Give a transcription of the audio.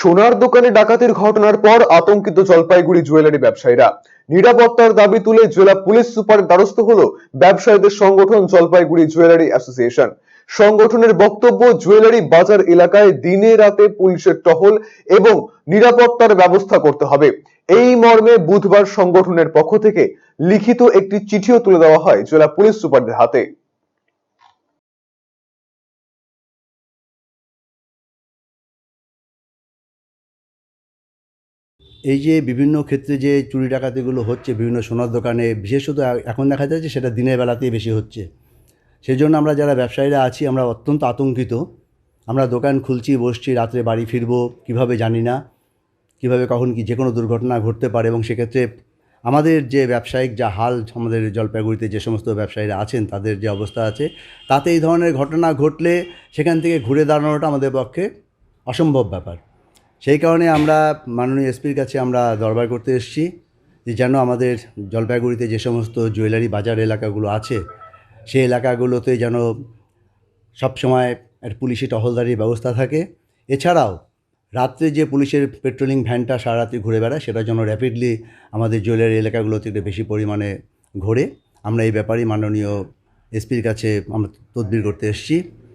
সোনার দোকানে ডাকাতির ঘটনার পর আতঙ্কিত জলপাইগুড়ি জুয়েলারি ব্যবসায়ীরা। নিরাপত্তার দাবি তুলে জেলা পুলিশ সুপারের দ্বারস্থ হলো ব্যবসায়ীদের সংগঠন জলপাইগুড়ি জুয়েলারি অ্যাসোসিয়েশন। সংগঠনের বক্তব্য, জুয়েলারি বাজার এলাকায় দিনে রাতে পুলিশের টহল এবং নিরাপত্তার ব্যবস্থা করতে হবে। এই মর্মে বুধবার সংগঠনের পক্ষ থেকে লিখিত একটি চিঠিও তুলে দেওয়া হয় জেলা পুলিশ সুপারদের হাতে। এই যে বিভিন্ন ক্ষেত্রে যে চুরি ডাকাতিগুলো হচ্ছে, বিভিন্ন সোনার দোকানে, বিশেষত এখন দেখা যাচ্ছে সেটা দিনের বেলাতেই বেশি হচ্ছে। সেই জন্য আমরা যারা ব্যবসায়ীরা আছি, আমরা অত্যন্ত আতঙ্কিত। আমরা দোকান খুলছি, বসছি, রাত্রে বাড়ি ফিরবো, কীভাবে জানি না, কীভাবে কখন কি যে কোনো দুর্ঘটনা ঘটতে পারে এবং সেক্ষেত্রে আমাদের যে ব্যবসায়িক যা হাল, আমাদের জলপাইগুড়িতে যে সমস্ত ব্যবসায়ীরা আছেন, তাদের যে অবস্থা আছে, তাতে এই ধরনের ঘটনা ঘটলে সেখান থেকে ঘুরে দাঁড়ানোটা আমাদের পক্ষে অসম্ভব ব্যাপার। সেই কারণে আমরা মাননীয় এসপির কাছে আমরা দরবার করতে এসেছি যে যেন আমাদের জলপাইগুড়িতে যে সমস্ত জুয়েলারি বাজার এলাকাগুলো আছে, সেই এলাকাগুলোতে যেন সবসময় পুলিশি টহলদারির ব্যবস্থা থাকে। এছাড়াও রাত্রে যে পুলিশের পেট্রোলিং ভ্যানটা সারা রাত্রি ঘুরে বেড়ায়, সেটা যেন র্যাপিডলি আমাদের জুয়েলারি এলাকাগুলোতে একটু বেশি পরিমাণে ঘোরে। আমরা এই ব্যাপারেই মাননীয় এসপির কাছে আমরা তদবির করতে এসেছি।